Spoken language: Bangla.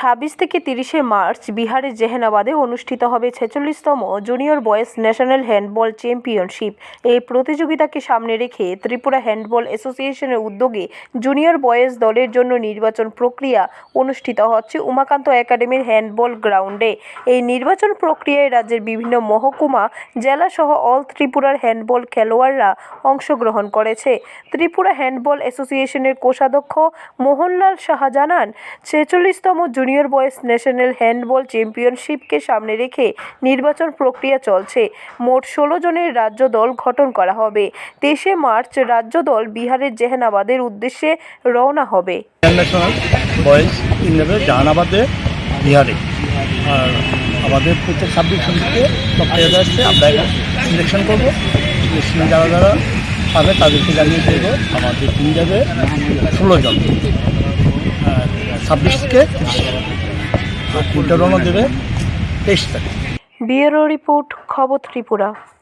ছাব্বিশ থেকে তিরিশে মার্চ বিহারের জেহানাবাদে অনুষ্ঠিত হবে ছেচল্লিশতম junior boys national handball championship. এই প্রতিযোগিতাকে সামনে রেখে ত্রিপুরা হ্যান্ডবল অ্যাসোসিয়েশনের উদ্যোগে জুনিয়র বয়েজ দলের জন্য নির্বাচন প্রক্রিয়া অনুষ্ঠিত হচ্ছে উমাকান্ত একাডেমির হ্যান্ডবল গ্রাউন্ডে। এই নির্বাচন প্রক্রিয়ায় রাজ্যের বিভিন্ন মহকুমা জেলাসহ অল ত্রিপুরার হ্যান্ডবল খেলোয়াড়রা অংশগ্রহণ করেছে। ত্রিপুরা হ্যান্ডবল অ্যাসোসিয়েশনের কোষাধ্যক্ষ মোহনলাল সাহা জানান ছেচল্লিশতম জুনিয়র বয়েজ ন্যাশনাল হ্যান্ডবল চ্যাম্পিয়নশিপকে সামনে রেখে নির্বাচন প্রক্রিয়া চলছে। মোট ষোলো জনের রাজ্য দল গঠন করা হবে। তেইশে মার্চ রাজ্য দল বিহারের জেহানাবাদের উদ্দেশ্যে রওনা হবে। বিহারে। আর আমাদের প্রত্যেক ছাব্বিশ থেকে সব প্লেয়ার আসছে আমরা সিলেকশন করব। সিলেকশন যারা যারা পাবে তাদেরকে জানিয়ে দেবো। আমাদের টিম যাবে ষোলো জন। ছাব্বিশ থেকে আর তিনটা রওনা দেবে তেইশ তারিখ। ব্যুরো রিপোর্ট খবর ত্রিপুরা।